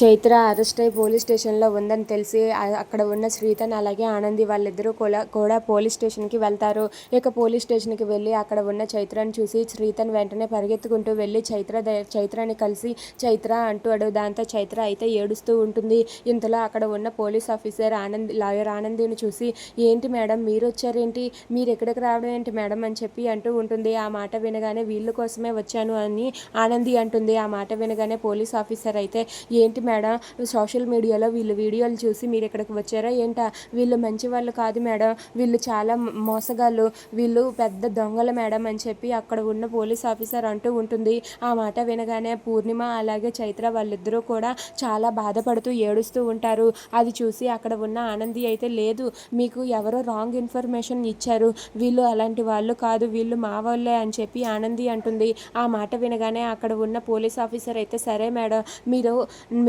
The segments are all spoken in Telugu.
చైత్ర అరెస్ట్ అయి పోలీస్ స్టేషన్లో ఉందని తెలిసి అక్కడ ఉన్న శ్రీతన్ అలాగే ఆనంది వాళ్ళిద్దరూ కూడా కూడా పోలీస్ స్టేషన్కి వెళ్తారు. ఇక పోలీస్ స్టేషన్కి వెళ్ళి అక్కడ ఉన్న చైత్రను చూసి శ్రీతన్ వెంటనే పరిగెత్తుకుంటూ వెళ్ళి చైత్ర ద- చైత్రని కలిసి చైత్ర అంటాడు దాంతో చైత్ర అయితే ఏడుస్తూ ఉంటుంది. ఇంతలో అక్కడ ఉన్న పోలీస్ ఆఫీసర్ ఆనంద్ లాయర్ ఆనందిని చూసి ఏంటి మేడం మీరు వచ్చారేంటి? మీరు ఎక్కడికి రావడం ఏంటి మేడం? అని చెప్పి అంటూ ఉంటుంది. ఆ మాట వినగానే వీళ్ళ కోసమే వచ్చాను అని ఆనంది అంటుంది. ఆ మాట వినగానే పోలీస్ ఆఫీసర్ అయితే ఏంటి మేడం సోషల్ మీడియాలో వీళ్ళు వీడియోలు చూసి మీరు ఇక్కడికి వచ్చారా? ఏంటా? వీళ్ళు మంచి వాళ్ళు కాదు మేడం. వీళ్ళు చాలా మోసగాళ్ళు. వీళ్ళు పెద్ద దొంగలు మేడం అని చెప్పి అక్కడ ఉన్న పోలీస్ ఆఫీసర్ అంటూ ఉంటుంది. ఆ మాట వినగానే పూర్ణిమ అలాగే చైత్ర వాళ్ళిద్దరూ కూడా చాలా బాధపడుతూ ఏడుస్తూ ఉంటారు. అది చూసి అక్కడ ఉన్న ఆనంది అయితే లేదు. మీకు ఎవరో రాంగ్ ఇన్ఫర్మేషన్ ఇచ్చారు. వీళ్ళు అలాంటి వాళ్ళు కాదు. వీళ్ళు మా వాళ్ళే అని చెప్పి ఆనంది అంటుంది. ఆ మాట వినగానే అక్కడ ఉన్న పోలీస్ ఆఫీసర్ అయితే సరే మేడం మీరు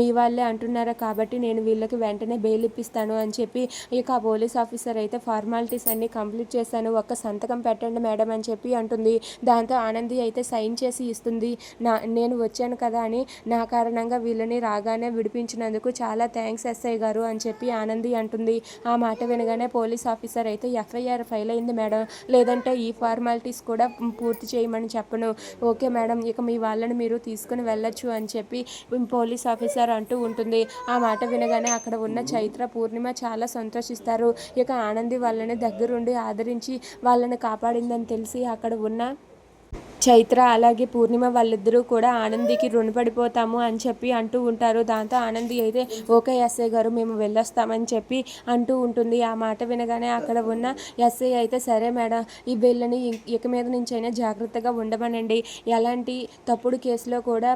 మీ వాళ్ళే అంటున్నారు కాబట్టి నేను వీళ్ళకి వెంటనే బెయిల్ ఇప్పిస్తాను అని చెప్పి ఇక ఆ పోలీస్ ఆఫీసర్ అయితే ఫార్మాలిటీస్ అన్నీ కంప్లీట్ చేశాను. ఒక్క సంతకం పెట్టండి మేడం అని చెప్పి అంటుంది. దాంతో ఆనంది అయితే సైన్ చేసి ఇస్తుంది. నా నేను వచ్చాను కదా అని నా కారణంగా వీళ్ళని రాగానే విడిపించినందుకు చాలా థ్యాంక్స్ ఎస్ఐ గారు అని చెప్పి ఆనంది అంటుంది. ఆ మాట వినగానే పోలీస్ ఆఫీసర్ అయితే ఎఫ్ఐఆర్ ఫైల్ అయింది మేడం. లేదంటే ఈ ఫార్మాలిటీస్ కూడా పూర్తి చేయమని చెప్పను. ఓకే మేడం ఇక మీ వాళ్ళని మీరు తీసుకుని వెళ్ళొచ్చు అని చెప్పి పోలీస్ ఆఫీసర్ అంటూ ఉంటుంది. ఆ మాట వినగానే అక్కడ ఉన్న చైత్ర పూర్ణిమ చాలా సంతోషిస్తారు. ఇక ఆనంది వాళ్ళని దగ్గరుండి ఆదరించి వాళ్ళని కాపాడిందని తెలిసి అక్కడ ఉన్న చైత్ర అలాగే పూర్ణిమ వాళ్ళిద్దరూ కూడా ఆనందికి రుణపడిపోతాము అని చెప్పి అంటూ ఉంటారు. దాంతో ఆనంది అయితే ఓకే ఎస్ఐ గారు మేము వెళ్ళొస్తామని చెప్పి అంటూ ఉంటుంది. ఆ మాట వినగానే అక్కడ ఉన్న ఎస్ఐ అయితే సరే మేడం ఈ బిల్లుని ఇక మీద నుంచైనా జాగ్రత్తగా ఉండమనండి. ఎలాంటి తప్పుడు కేసులో కూడా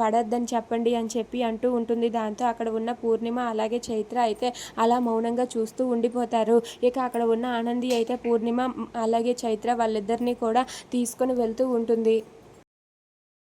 పడద్దని చెప్పండి అని చెప్పి అంటూ ఉంటుంది. దాంతో అక్కడ ఉన్న పూర్ణిమ అలాగే చైత్ర అయితే అలా మౌనంగా చూస్తూ ఉండిపోతారు. ఇక అక్కడ ఉన్న ఆనంది అయితే పూర్ణిమ అలాగే చైత్ర వాళ్ళిద్దరినీ కూడా తీసుకొని వెళ్తూ ఉంటుంది.